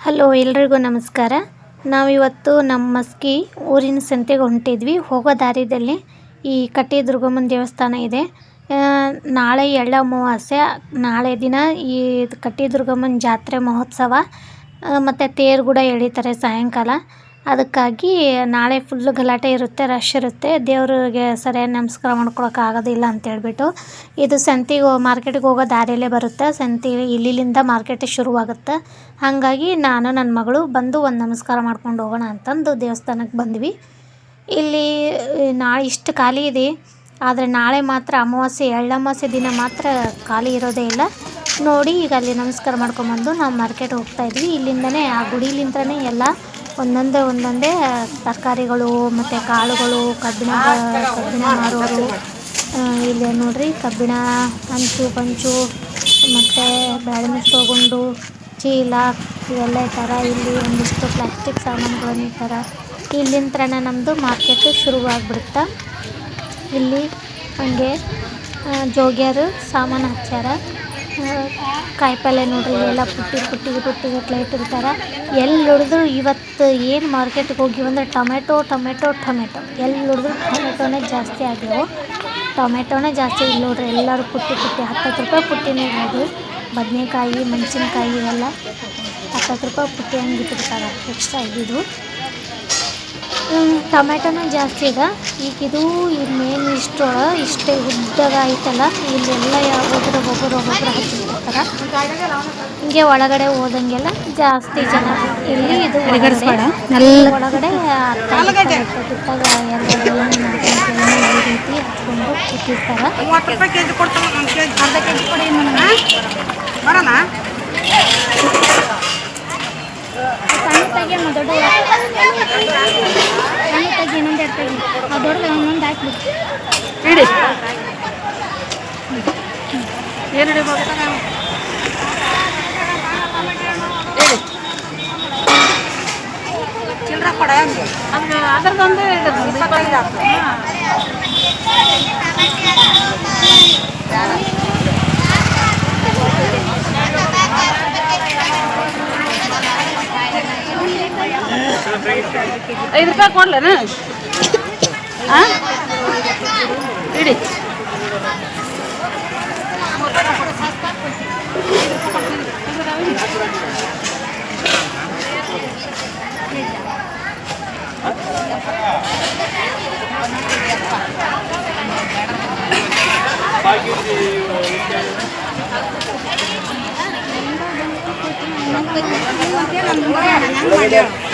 Hello, ಎಲ್ರಿಗೂ ನಮಸ್ಕಾರ. ನಾವಿವತ್ತು ನಮ್ಮ ಮಸ್ಕಿ ಊರಿನ ಸಂತೆಗೆ ಹೊಂಟಿದ್ವಿ. ಹೋಗೋ ದಾರಿಯಲ್ಲಿ ಈ ಕಟ್ಟಿ ದುರ್ಗಮ್ಮನ ದೇವಸ್ಥಾನ ಇದೆ. ನಾಳೆ ಎಳ್ಳ ಅಮಾವಾಸ್ಯೆ. ನಾಳೆ ದಿನ ಈ ಕಟ್ಟಿ ದುರ್ಗಮ್ಮನ ಜಾತ್ರೆ ಮಹೋತ್ಸವ. ಮತ್ತು ತೇರು ಕೂಡ ಎಳಿತಾರೆ ಸಾಯಂಕಾಲ. ಅದಕ್ಕಾಗಿ ನಾಳೆ ಫುಲ್ಲು ಗಲಾಟೆ ಇರುತ್ತೆ ರಶ್ ಇರುತ್ತೆ. ದೇವರಿಗೆ ಸರಿಯಾಗಿ ನಮಸ್ಕಾರ ಮಾಡ್ಕೊಳಕ್ಕೆ ಆಗೋದಿಲ್ಲ ಅಂತ ಹೇಳ್ಬಿಟ್ಟು ಇದು ಸಂತಿಗೆ ಮಾರ್ಕೆಟಿಗೆ ಹೋಗೋ ದಾರಿಯಲ್ಲೇ ಬರುತ್ತೆ. ಸಂತಿ ಇಲ್ಲಿಂದ ಮಾರ್ಕೆಟ್ ಶುರುವಾಗುತ್ತೆ. ಹಾಗಾಗಿ ನಾನು ನನ್ನ ಮಗಳು ಬಂದು ಒಂದು ನಮಸ್ಕಾರ ಮಾಡ್ಕೊಂಡು ಹೋಗೋಣ ಅಂತಂದು ದೇವಸ್ಥಾನಕ್ಕೆ ಬಂದ್ವಿ. ಇಲ್ಲಿ ನಾಳೆ ಇಷ್ಟು ಖಾಲಿ ಇದೆ, ಆದರೆ ನಾಳೆ ಮಾತ್ರ ಅಮಾವಾಸ್ಯೆ ಎಳ್ಳಮಾವಾಸ್ಯೆ ದಿನ ಮಾತ್ರ ಖಾಲಿ ಇರೋದೇ ಇಲ್ಲ. ನೋಡಿ, ಈಗ ಅಲ್ಲಿ ನಮಸ್ಕಾರ ಮಾಡ್ಕೊಂಬಂದು ನಾವು ಮಾರ್ಕೆಟ್ ಹೋಗ್ತಾ ಇದ್ವಿ. ಇಲ್ಲಿಂದನೇ, ಆ ಗುಡಿಲಿಂದನೇ ಎಲ್ಲ ಒಂದೊಂದೇ ಒಂದೊಂದೇ ತರಕಾರಿಗಳು ಮತ್ತು ಕಾಳುಗಳು, ಕಬ್ಬಿಣ ಕಬ್ಬಿಣ ಮಾರೋರು. ಇಲ್ಲೇ ನೋಡ್ರಿ ಕಬ್ಬಿಣ ಹಂಚು ಪಂಚು, ಮತ್ತು ಬ್ಯಾಡಮಿಸ್ ತೊಗೊಂಡು ಚೀಲ, ಇವೆಲ್ಲ ಥರ ಇಲ್ಲಿ ಒಂದಿಷ್ಟು ಪ್ಲಾಸ್ಟಿಕ್ ಸಾಮಾನುಗಳನ್ನು ಥರ ಇಲ್ಲಿಂತ್ರಣ ನಮ್ಮದು ಮಾರ್ಕೆಟ್ ಶುರುವಾಗ್ಬಿಡುತ್ತೆ. ಇಲ್ಲಿ ಹಂಗೆ ಜೋಗ್ಯಾರು ಸಾಮಾನು ಹಚ್ಚಾರ ಆ, ಕಾಯಿಪಲ್ಯ ನೋಡ್ರಿ ಎಲ್ಲ ಪುಟ್ಟಿ ಪುಟ್ಟಿಗೆ ಪುಟ್ಟಿಗಟ್ಲೆ ಇಟ್ಟಿರ್ತಾರೆ ಎಲ್ಲಿ ನೋಡಿದ್ರು ಇವತ್ತು ಏನು ಮಾರ್ಕೆಟ್ಗೆ ಹೋಗಿವಂದ್ರೆ ಟೊಮೆಟೊ ಟೊಮೆಟೊ ಟೊಮೆಟೊ. ಎಲ್ಲಿ ನೋಡಿದ್ರು ಟೊಮೆಟೊನೇ ಜಾಸ್ತಿ ಆಗ್ಯಾವು ಟೊಮೆಟೊನೇ ಜಾಸ್ತಿ ಇಲ್ಲ ನೋಡ್ರಿ ಎಲ್ಲರೂ ಪುಟ್ಟಿ ಪುಟ್ಟಿ ಹತ್ತತ್ತು ರೂಪಾಯಿ ಪುಟ್ಟಿನೇ ಇರೋದು. ಬದನೆಕಾಯಿ ಮೆಣಸಿನ್ಕಾಯಿ ಇವೆಲ್ಲ ಹತ್ತತ್ತು ರೂಪಾಯಿ ಪುಟ್ಟಿ ಹಂಗೆ ಇಟ್ಟಿರ್ತಾರೆ ಎಕ್ಸ್ಟ್ರಾ ಇದ್ದಿದ್ದು ಟೊಮೆಟೊನೂ ಜಾಸ್ತಿ ಇದೆ. ಈಗ ಇದು ಇದು ಮೇನ್ ಇಷ್ಟು ಇಷ್ಟೇ ಉದ್ದಗ ಐತಲ್ಲ ಇಲ್ಲೆಲ್ಲ ಒಬ್ಬರು ಒಬ್ಬರು ಒಬ್ಬೊಬ್ಬರು ಹಚ್ಚಿರ್ತಾರೆ ಹಿಂಗೆ ಒಳಗಡೆ ಹೋದಂಗೆಲ್ಲ ಜಾಸ್ತಿ ಜನ ಇಲ್ಲಿ ಇದು ಒಳಗಡೆ. ಈ ರೀತಿ ಹಚ್ಕೊಂಡು ಕೂತಿರ್ತಾರೆ ಮೂವತ್ತು ರೂಪಾಯಿ ಕೆ ಜಿ ಕೊಡ್ತಾನೆ ಒಂದು ಕೆ ಜಿ ಅರ್ಧ ಕೆ ಜಿ ಕೊಡಿ ಬರೋಣ ಸಣ್ಣ ತೆಗಿಯಮ್ಮ ದೊಡ್ಡ ಸಣ್ಣ ತೆಗಿ ಇನ್ನೊಂದು ಎರಡು ತೆಗಿ ಆ ದೊಡ್ಡದು ಒಂದೊಂದು ಹಾಕ್ಬಿಟ್ಟು ಇಡಿ. ಏನು ಹಿಡಿಬೋದು ಚಿಲ್ಲರೆ ಕೊಡ ಅದು ಅದ್ರದ್ದೊಂದು ಇಪ್ಪತ್ತೈದು ಆಗ್ತದೆ ಐದು ರೂಪಾಯಿ ಕೊಡ್ಲೇನ ಹಾಂ ಇಡಿ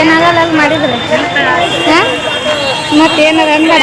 ಏನಾಗಲ್ಲ ಮಾಡಿದ್ರೆ ಮತ್ತೇನಾರ ಅನ್ಬೇಡ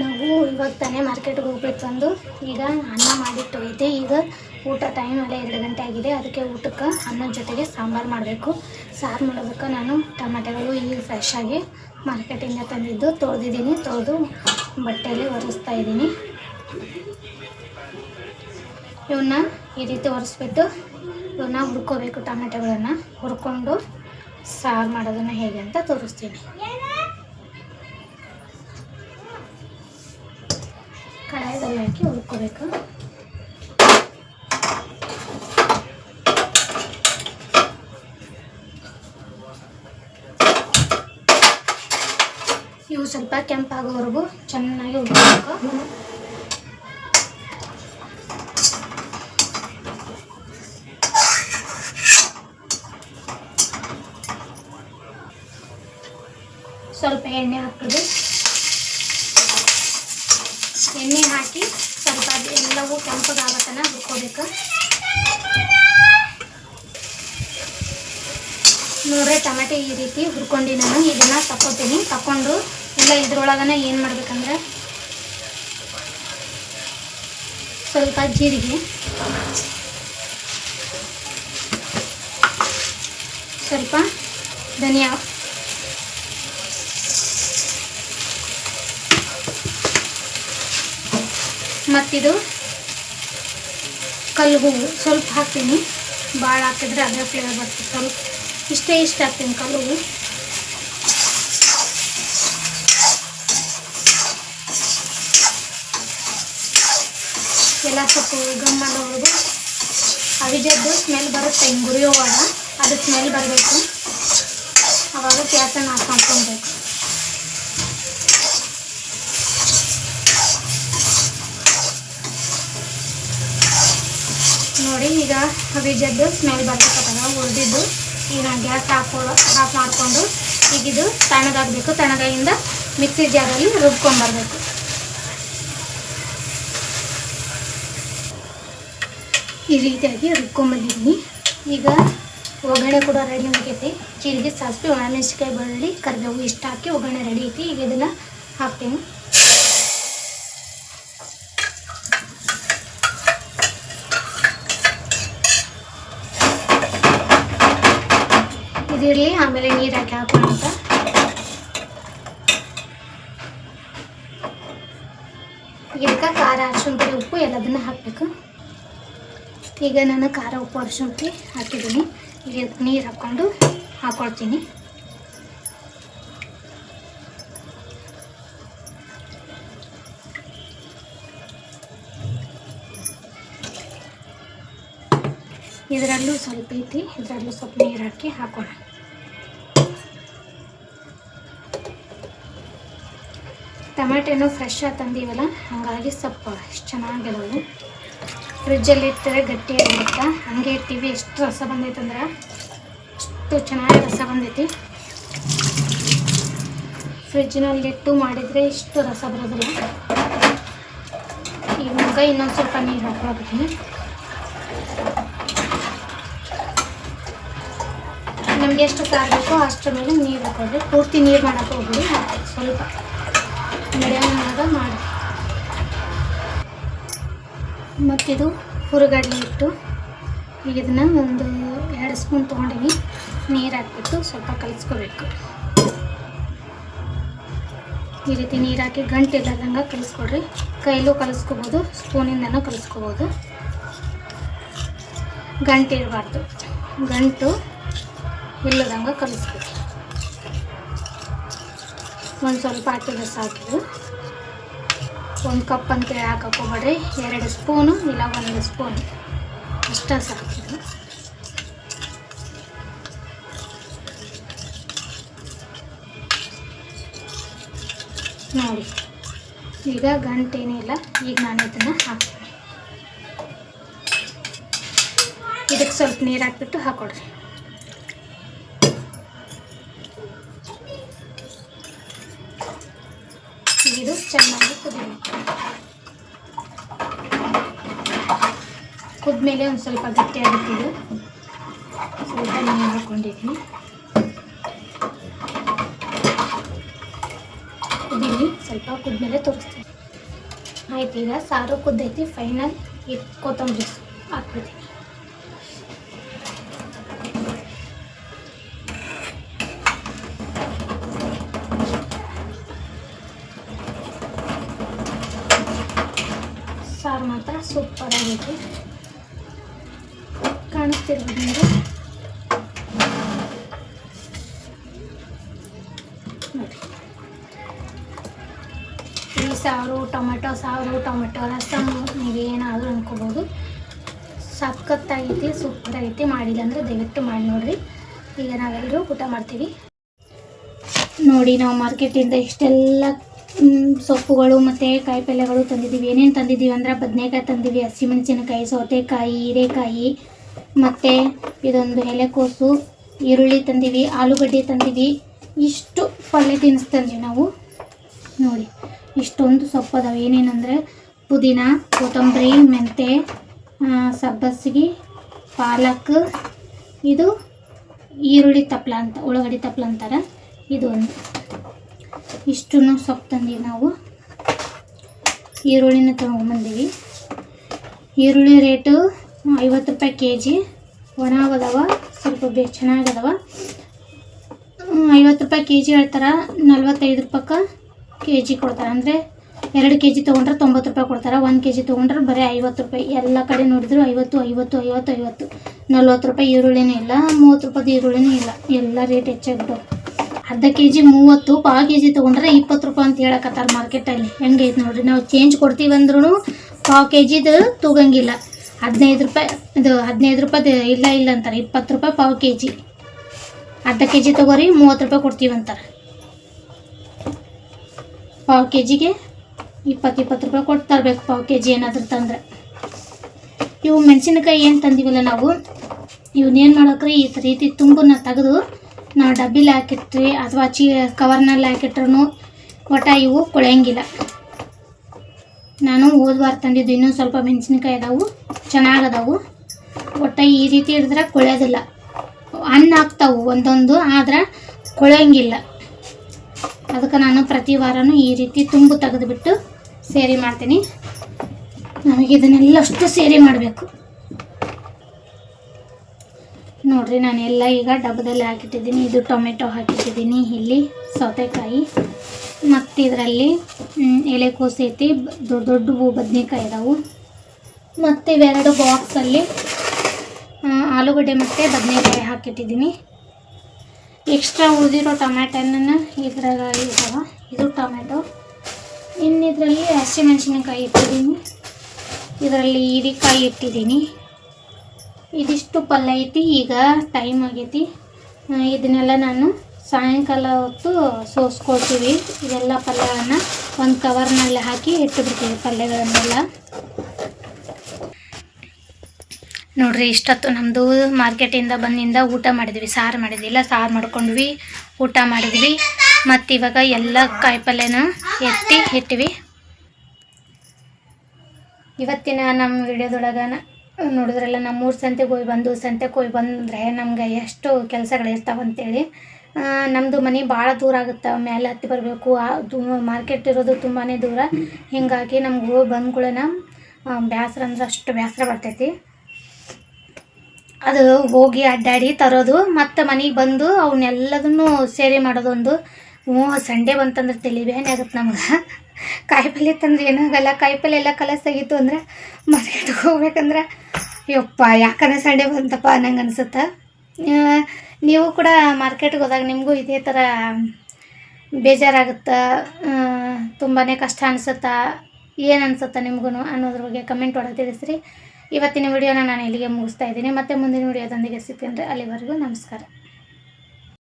ನಾವು ಇವಾಗ ತಾನೇ ಮಾರ್ಕೆಟ್ಗೆ ಹೋಗ್ಬೇಕು ಬಂದು ಈಗ ಅನ್ನ ಮಾಡಿಟ್ಟು ಐತೆ ಈಗ ಊಟ ಟೈಮ್ ಅಲ್ಲೇ ಎರಡು ಗಂಟೆ ಆಗಿದೆ. ಅದಕ್ಕೆ ಊಟಕ್ಕೆ ಅನ್ನದ ಜೊತೆಗೆ ಸಾಂಬಾರು ಮಾಡಬೇಕು. ಸಾರು ಮಾಡೋದಕ್ಕೆ ನಾನು ಟಮಾಟೆಗಳು ಈಗ ಫ್ರೆಶ್ ಆಗಿ ಮಾರ್ಕೆಟಿಂದ ತಂದಿದ್ದು ತೊಳೆದಿದ್ದೀನಿ. ತೊಳೆದು ಬಟ್ಟೆಯಲ್ಲಿ ಒರೆಸ್ತಾ ಇದ್ದೀನಿ. ಇವನ್ನ ಈ ರೀತಿ ಒರೆಸ್ಬಿಟ್ಟು ಇವನ್ನ ಹುರ್ಕೋಬೇಕು ಟಮಾಟೆಗಳನ್ನು. ಹುರ್ಕೊಂಡು ಸಾರು ಮಾಡೋದನ್ನು ಹೇಗೆ ಅಂತ ತೋರಿಸ್ತೀನಿ. ಕಡಾಯಿದಲ್ಲಿ ಹಾಕಿ ಹುರ್ಕೋಬೇಕು. ಇವು ಸ್ವಲ್ಪ ಕೆಂಪಾಗೋವರೆಗೂ ಚೆನ್ನಾಗಿ ಹುರ್ಕೋಬೇಕು. ಸ್ವಲ್ಪ ಎಣ್ಣೆ ಹಾಕೋದು ಎಣ್ಣೆ ಹಾಕಿ ಸ್ವಲ್ಪ ಎಲ್ಲವೂ ಕೆಂಪಗಾಗೋ ತನಕ ಹುರ್ಕೋಬೇಕು ನೋಡ್ರೆ, ಟೊಮೆಟೊ ಈ ರೀತಿ ಹುರ್ಕೊಂಡು ನಾನು ಇದನ್ನ ತಕ್ಕೋತೀನಿ. ತಕೊಂಡು ಇಲ್ಲ ಇದ್ರೊಳಗನೆ ಏನು ಮಾಡ್ಬೇಕಂದ್ರೆ ಸ್ವಲ್ಪ ಜೀರಿಗೆ. ಸ್ವಲ್ಪ ಧನಿಯಾ ಮತ್ತಿದು ಕಲ್ಲು ಹೂವು ಸ್ವಲ್ಪ ಹಾಕ್ತೀನಿ. ಭಾಳ ಹಾಕಿದ್ರೆ ಅದೇ ಫ್ಲೇವರ್ ಬರ್ತದೆ. ಸ್ವಲ್ಪ ಇಷ್ಟೇ ಇಷ್ಟ ಹಾಕ್ತೀನಿ ಕಲ್ಲು ಹೂವು ಎಲ್ಲ ಸ್ವಲ್ಪ ಗಮ್ ಮಾಡೋದು ಅವಿಜದ್ದು ಸ್ಮೆಲ್ ಬರುತ್ತೆ ಹಿಂಗೆ ಗುರಿಯೋವಾಗ ಅದು ಸ್ಮೆಲ್ ಬರಬೇಕು. ಅವಾಗ ಗ್ಯಾಸನ್ನು ಆಫ್ ನೋಡಿ, ಈಗ ಬೀಜದ್ದು ಸ್ಮೆಲ್ ಬರ್ತಕ್ಕಂಥ ಉಳಿದಿದ್ದು ಈಗ ಗ್ಯಾಸ್ ಆಫ್ ಆಫ್ ಮಾಡಿಕೊಂಡು ಈಗ ಇದು ತಣ್ಣಗಾಗಬೇಕು ತಣ್ಣಗಾಗಿಂದ ಮಿಕ್ಸಿ ಜಾರಲ್ಲಿ ರುಬ್ಕೊಂಬರ್ಬೇಕು ಈ ರೀತಿಯಾಗಿ ರುಬ್ಕೊಂಬಂದಿದ್ದೀನಿ ಈಗ ಒಗ್ಗರಣೆ ಕೂಡ ರೆಡಿ ಆಗೈತಿ ಜೀರಿಗೆ ಸಾಸಿವೆ ಒಣಮೆಣಸಿಕಾಯಿ ಬೆಳ್ಳುಳ್ಳಿ, ಕರಿಬೇವು ಇಷ್ಟು ಹಾಕಿ ಒಗ್ಗರಣೆ ರೆಡಿ ಐತಿ. ಈಗ ಇದನ್ನು ಹಾಕ್ತೀನಿ. ಇದಿರಲಿ ಆಮೇಲೆ ನೀರು ಹಾಕಿ ಹಾಕೋಣ ಇದಕ್ಕೆ ಖಾರ ಅರಿಶಿಣ ಪುಡಿ, ಉಪ್ಪು ಎಲ್ಲದನ್ನ ಹಾಕಬೇಕು. ಈಗ ನಾನು ಖಾರ, ಉಪ್ಪು, ಅರಿಶಿಣ ಪುಡಿ ಹಾಕಿದ್ದೀನಿ. ಈಗ ನೀರು ಹಾಕ್ಕೊಂಡು ಹಾಕ್ಕೊಳ್ತೀನಿ ಇದರಲ್ಲೂ ಸ್ವಲ್ಪ ಐತಿ, ಇದರಲ್ಲೂ ಸ್ವಲ್ಪ ನೀರು ಹಾಕಿ ಹಾಕೋಣ. ಟೊಮೆಟೊನು ಫ್ರೆಶ್ ಆಗಿ ತಂದೀವಲ್ಲ, ಹಾಗಾಗಿ ಸ್ವಲ್ಪ ಎಷ್ಟು ಚೆನ್ನಾಗಿರೋದು. ಫ್ರಿಜ್ಜಲ್ಲಿ ಇಟ್ಟರೆ ಗಟ್ಟಿಯಾಗಿರುತ್ತೆ ಹಾಗೆ ಇರ್ತೀವಿ ಎಷ್ಟು ರಸ ಬಂದೈತೆ ಅಂದ್ರೆ ಅಷ್ಟು ಚೆನ್ನಾಗಿ ರಸ ಬಂದೈತಿ. ಫ್ರಿಜ್ಜಿನಲ್ಲಿಟ್ಟು ಮಾಡಿದರೆ ಇಷ್ಟು ರಸ ಬರೋದಿಲ್ಲ. ಇವಾಗ ಇನ್ನೊಂದು ಸ್ವಲ್ಪ ನೀರು ಹಾಕೊಳಕತ್ತೀನಿ ನಮಗೆ ಎಷ್ಟು ಸಾರು ಬೇಕೋ ಅಷ್ಟರ ಮೇಲೆ ನೀರು ಹಾಕೋದು. ಪೂರ್ತಿ ನೀರು ಮಾಡೋಕೆ ಹೋಗ್ಬಿಡಿ, ಸ್ವಲ್ಪ. ಮೀಡಿಯಮ್ನಾಗ ಮಾಡಿ. ಮತ್ತಿದು ಹುರುಗಡ್ಲೆ ಇಟ್ಟು ಈಗ ಇದನ್ನು ಒಂದು ಎರಡು ಸ್ಪೂನ್ ತೊಗೊಂಡಿನಿ. ನೀರು ಹಾಕ್ಬಿಟ್ಟು ಸ್ವಲ್ಪ ಕಲಿಸ್ಕೋಬೇಕು. ಈ ರೀತಿ ನೀರು ಹಾಕಿ ಗಂಟು ಇಲ್ಲದಂಗೆ ಕಲಿಸ್ಕೊಡ್ರಿ. ಕೈಲೂ ಕಲಿಸ್ಕೋಬೋದು, ಸ್ಪೂನಿಂದನೂ ಕಲಿಸ್ಕೋಬೋದು. ಗಂಟು ಇರಬಾರ್ದು. ಗಂಟು ಇಲ್ಲದಂಗೆ ಕಲಿಸ್ಬೇಕು. ಒಂದು ಸ್ವಲ್ಪ ಹಾಕಿದ್ರೆ ಸಾಕು. ಒಂದು ಕಪ್ ಅಂತೇಳಿ ಹಾಕೋಬೇಡ್ರಿ ಎರಡು ಸ್ಪೂನು ಇಲ್ಲ, ಒಂದು ಸ್ಪೂನು. ಅಷ್ಟೇ ಸಾಕಿದ್ರು ನೋಡಿ, ಈಗ ಗಂಟೇನಿಲ್ಲ ಈಗ ನಾನು ಇದನ್ನು ಹಾಕ್ತೀನಿ. ಇದಕ್ಕೆ ಸ್ವಲ್ಪ ನೀರು ಹಾಕ್ಬಿಟ್ಟು ಹಾಕೊಡ್ರಿ. ಚೆನ್ನಾಗಿ ಕುದಿಬೇಕು. ಕುದ್ಮೇಲೆ ಒಂದು ಸ್ವಲ್ಪ ಗಟ್ಟಿಯಾಗುತ್ತೆ ಇದು ಸ್ವಲ್ಪ ನೀರು ಹಾಕೊಂಡಿದ್ದೀನಿ. ಕುದೀನಿ ಸ್ವಲ್ಪ ಕುದ್ಮೇಲೆ ತೋರಿಸ್ತೀನಿ. ಆಯ್ತು, ಈಗ ಸಾರು ಕುದ್ದೈತಿ. ಫೈನಲ್ ಕೊತ್ತಂಬರಿ ಹಾಕ್ಬಿಡ್ತೀನಿ. ಆಗೈತಿ ಕಾಣಿಸ್ತಿರ್ಬೋದು ನಿಮಗೆ? ನೋಡಿ. ಈ ಸಾರು, ಟೊಮೆಟೊ ಸಾರು, ಟೊಮೆಟೊ ರಸಮ್ ನೀವು ಏನಾದರೂ ಅಂದ್ಕೋಬೋದು ಸಖತ್ತಾಗೈತಿ ಐತಿ ಮಾಡಿಲ್ಲ ಅಂದರೆ ದಯವಿಟ್ಟು ಮಾಡಿ ನೋಡಿರಿ. ಈಗ ನಾವೆಲ್ಲರೂ ಊಟ ಮಾಡ್ತೀವಿ. ನೋಡಿ, ನಾವು ಮಾರ್ಕೆಟಿಂದ ಇಷ್ಟೆಲ್ಲ ಸೊಪ್ಪುಗಳು ಮತ್ತು ಕಾಯಿಪಲ್ಯಗಳು ತಂದಿದ್ದೀವಿ. ಏನೇನು ತಂದಿದ್ದೀವಿ ಅಂದ್ರೆ ಬದನೆಕಾಯಿ ತಂದಿದ್ದೀವಿ, ಹಸಿಮೆಣಸಿನಕಾಯಿ, ಸೌತೆಕಾಯಿ, ಹೀರೆಕಾಯಿ, ಮತ್ತು ಇದೊಂದು ಎಲೆಕೋಸು, ಈರುಳ್ಳಿ ತಂದೀವಿ, ಆಲೂಗಡ್ಡೆ ತಂದೀವಿ. ಇಷ್ಟು ಪಲ್ಯ ತಿನ್ನಿಸ್ತಂದ್ವಿ ನಾವು. ನೋಡಿ, ಇಷ್ಟೊಂದು ಸೊಪ್ಪು ಅದಾವೆ ಏನೇನಂದರೆ ಪುದೀನ, ಕೊತ್ತಂಬರಿ, ಮೆಂತೆ ಸಬ್ಬಸಿಗೆ, ಪಾಲಕ್, ಇದು ಈರುಳ್ಳಿ ತಪ್ಪಲ ಅಂತ, ಉಳ್ಳಾಗಡ್ಡಿ ತಪ್ಪಲ ಅಂತಾರೆ. ಇದು ಒಂದು ಇಷ್ಟನ್ನು ಸೊಪ್ಪು ತಂದೀವಿ ನಾವು. ಈರುಳ್ಳಿನ ತೊಗೊಂಬಂದೀವಿ ಈರುಳ್ಳಿ ರೇಟು ಐವತ್ತು ರೂಪಾಯಿ ಕೆ ಜಿ ಒಣಗದವ ಸ್ವಲ್ಪ ಬೇ, ಚೆನ್ನಾಗದವ. ಐವತ್ತು ರೂಪಾಯಿ ಕೆ ಜಿ ಹೇಳ್ತಾರೆ, ನಲ್ವತ್ತೈದು ರೂಪಾಯ್ಗೆ ಕೆ ಜಿ ಕೊಡ್ತಾರೆ. ಅಂದರೆ ಎರಡು ಕೆ ಜಿ ತೊಗೊಂಡ್ರೆ ತೊಂಬತ್ತು ರೂಪಾಯಿ ಕೊಡ್ತಾರೆ, ಒಂದು ಕೆ ಜಿ ತೊಗೊಂಡ್ರೆ ಬರೀ ಐವತ್ತು ರೂಪಾಯಿ. ಎಲ್ಲ ಕಡೆ ನೋಡಿದ್ರು ಐವತ್ತು ಐವತ್ತು ಐವತ್ತು ಐವತ್ತು. ನಲ್ವತ್ತು ರೂಪಾಯಿ ಈರುಳ್ಳಿನೂ ಇಲ್ಲ, ಮೂವತ್ತು ರೂಪಾಯಿ ಈರುಳ್ಳಿನೂ ಇಲ್ಲ. ಎಲ್ಲ ರೇಟ್ ಹೆಚ್ಚಾಗ್ಬಿಟ್ಟು ಅರ್ಧ ಕೆ ಜಿ ಮೂವತ್ತು, ಪಾವು ಕೆ ಜಿ ತೊಗೊಂಡ್ರೆ ಇಪ್ಪತ್ತು ರೂಪಾಯಿ ಅಂತ ಹೇಳಕತ್ತಾರ ಮಾರ್ಕೆಟಲ್ಲಿ ಹೆಂಗೈತೆ ನೋಡಿರಿ, ನಾವು ಚೇಂಜ್ ಕೊಡ್ತೀವಿ ಅಂದ್ರೂ ಪಾವು ಕೆ ಜಿದು ತೂಗಂಗಿಲ್ಲ. ಹದಿನೈದು ರೂಪಾಯಿ, ಇದು ಹದಿನೈದು ರೂಪಾಯಿ ಇಲ್ಲ ಇಲ್ಲ ಅಂತಾರೆ. ಇಪ್ಪತ್ತು ರೂಪಾಯಿ ಪಾವು ಕೆ ಜಿ ಅರ್ಧ ಕೆ ಜಿ ತೊಗೋರಿ, ಮೂವತ್ತು ರೂಪಾಯಿ ಕೊಡ್ತೀವಿ ಅಂತಾರೆ. ಪಾವು ಕೆ ಜಿಗೆ ಇಪ್ಪತ್ತು ಇಪ್ಪತ್ತು ರೂಪಾಯಿ ಕೊಟ್ಟು ತರಬೇಕು ಪಾವು ಕೆ ಜಿ ಏನಾದರೂ ತಂದ್ರೆ. ಇವು ಮೆಣಸಿನಕಾಯಿ ಏನು ತಂದೀವಲ್ಲ ನಾವು? ಇವನ್ನೇನು ಮಾಡೋಕ್ರಿ? ಈ ರೀತಿ ತುಂಬನ ತೆಗೆದು ನಾವು ಡಬ್ಬಿಲಿ ಹಾಕಿರ್ತೀವಿ ಅಥವಾ ಚೀ, ಕವರ್ನಲ್ಲಿ ಹಾಕಿಟ್ರೂ ಒಟ್ಟ ಇವು ಕೊಳೆಯಂಗಿಲ್ಲ. ನಾನು ಓದ್ಬಾರ್ದು ತಂದಿದ್ದು ಇನ್ನೂ ಸ್ವಲ್ಪ ಮೆಣಸಿನ್ಕಾಯಿ ಅದಾವು, ಚೆನ್ನಾಗದಾವು. ಒಟ್ಟ ಈ ರೀತಿ ಹಿಡಿದ್ರೆ ಕೊಳೆಯೋದಿಲ್ಲ. ಹಣ್ಣು ಹಾಕ್ತಾವು ಒಂದೊಂದು, ಆದ್ರೆ ಕೊಳೆಯಂಗಿಲ್ಲ. ಅದಕ್ಕೆ ನಾನು ಪ್ರತಿ ವಾರನೂ ಈ ರೀತಿ ತುಂಬು ತೆಗೆದುಬಿಟ್ಟು ಸೇರಿ ಮಾಡ್ತೀನಿ. ನಮಗೆ ಇದನ್ನೆಲ್ಲ ಅಷ್ಟು ಸೇರಿ ಮಾಡಬೇಕು. ನೋಡ್ರಿ, ನಾನೆಲ್ಲ ಈಗ ಡಬ್ಬದಲ್ಲಿ ಹಾಕಿಟ್ಟಿದ್ದೀನಿ. ಇದು ಟೊಮೆಟೊ ಹಾಕಿಟ್ಟಿದ್ದೀನಿ. ಇಲ್ಲಿ ಸೌತೆಕಾಯಿ. ಮತ್ತು ಇದರಲ್ಲಿ ಎಲೆಕೋಸು ಐತಿ. ದೊಡ್ಡ ದೊಡ್ಡ ಬದನೆಕಾಯಿ ಇದಾವೆ ಮತ್ತು ಇವೆರಡು ಬಾಕ್ಸಲ್ಲಿ ಆಲೂಗಡ್ಡೆ ಮತ್ತು ಬದನೆಕಾಯಿ ಹಾಕಿಟ್ಟಿದ್ದೀನಿ. ಎಕ್ಸ್ಟ್ರಾ ಉಳಿದಿರೋ ಟೊಮ್ಯಾಟೊನ ಇದ್ರಾಗ ಇದಾವೆ. ಇದು ಟೊಮೆಟೊ ಇನ್ನು ಇದರಲ್ಲಿ ಹಸಿಮೆಣಸಿನಕಾಯಿ ಇಟ್ಟಿದ್ದೀನಿ. ಇದರಲ್ಲಿ ಹೀರಿಕಾಯಿ ಇಟ್ಟಿದ್ದೀನಿ. ಇದಿಷ್ಟು ಪಲ್ಯ ಐತಿ, ಈಗ ಟೈಮ್ ಆಗೈತಿ. ಇದನ್ನೆಲ್ಲ ನಾನು ಸಾಯಂಕಾಲ ಹೊತ್ತು ಸೋಸ್ಕೊಳ್ತೀವಿ. ಇದೆಲ್ಲ ಪಲ್ಯವನ್ನು ಒಂದು ಕವರ್ನಲ್ಲಿ ಹಾಕಿ ಇಟ್ಟುಬಿಡ್ತೀವಿ ಪಲ್ಯಗಳನ್ನೆಲ್ಲ. ನೋಡ್ರಿ, ಇಷ್ಟೊತ್ತು ನಮ್ಮದು ಮಾರ್ಕೆಟಿಂದ ಬಂದಿಂದ ಊಟ ಮಾಡಿದ್ವಿ. ಸಾರು ಮಾಡಿದ್ವಿಲ್ಲ ಸಾರು ಮಾಡ್ಕೊಂಡ್ವಿ. ಊಟ ಮಾಡಿದ್ವಿ. ಮತ್ತು ಇವಾಗ ಎಲ್ಲ ಕಾಯಿಪಲ್ಯನ ಎತ್ತಿ ಇಟ್ಟಿವಿ. ಇವತ್ತಿನ ನಮ್ಮ ವಿಡಿಯೋದೊಳಗೆ ನೋಡಿದ್ರಲ್ಲ ನಮ್ಮ ಮೂರು ಸಂತೆಗೆ ಹೋಗಿ ಬಂದು, ಸಂತೆಗೆ ಹೋಗಿ ಬಂದರೆ ನಮ್ಗೆ ಎಷ್ಟು ಕೆಲಸಗಳು ಇರ್ತಾವಂತೇಳಿ ನಮ್ಮದು ಮನೆ ಭಾಳ ದೂರ ಆಗುತ್ತೆ ಮೇಲೆ ಹತ್ತಿ ಬರಬೇಕು. ಮಾರ್ಕೆಟ್ ಇರೋದು ತುಂಬಾ ದೂರ. ಹೀಗಾಗಿ ನಮ್ಗೆ ಹೋಗಿ ಬಂದ್ಗಳನ್ನ ಬೇಸರ ಅಂದ್ರೆ ಅಷ್ಟು ಬೇಸರ ಬರ್ತೈತಿ. ಅದು ಹೋಗಿ ಅಡ್ಡಾಡಿ ತರೋದು, ಮತ್ತು ಮನೆಗೆ ಬಂದು ಅವನ್ನೆಲ್ಲದನ್ನು ಸೇರಿ ಮಾಡೋದೊಂದು ಹ್ಞೂ, ಸಂಡೇ ಬಂತಂದ್ರೆ ತಲೆ ಬೇನೆ ಆಗುತ್ತೆ ನಮ್ಗೆ. ಕಾಯಿಪಲ್ಯ ತಂದ್ರೆ ಏನಾಗಲ್ಲ ಕಾಯಿಪಲ್ಯ ಎಲ್ಲ ಕಲಸಾಗಿತ್ತು ಅಂದ್ರೆ ಮಾರ್ಕೆಟ್ಗೆ ಹೋಗ್ಬೇಕಂದ್ರೆ ಯಪ್ಪ, ಯಾಕಂದ್ರೆ ಸಂಡೆ ಬಂತಪ್ಪ ಅನ್ನಂಗೆ ಅನ್ಸುತ್ತೆ? ನೀವು ಕೂಡ ಮಾರ್ಕೆಟ್ಗೆ ಹೋದಾಗ ನಿಮಗೂ ಇದೇ ಥರ ಬೇಜಾರಾಗುತ್ತಾ? ತುಂಬಾ ಕಷ್ಟ ಅನ್ಸುತ್ತಾ? ಏನು ಅನ್ಸುತ್ತಾ ನಿಮಗೂ ಅನ್ನೋದ್ರ ಬಗ್ಗೆ ಕಮೆಂಟ್ ಒಳಗೆ ತಿಳಿಸ್ರಿ. ಇವತ್ತಿನ ವಿಡಿಯೋನ ನಾನು ಇಲ್ಲಿಗೆ ಮುಗಿಸ್ತಾ ಇದ್ದೀನಿ. ಮತ್ತು ಮುಂದಿನ ವಿಡಿಯೋದೊಂದಿಗೆ ಸಿಗ್ತೀನಿ ಅಲ್ಲಿವರೆಗೂ ನಮಸ್ಕಾರ.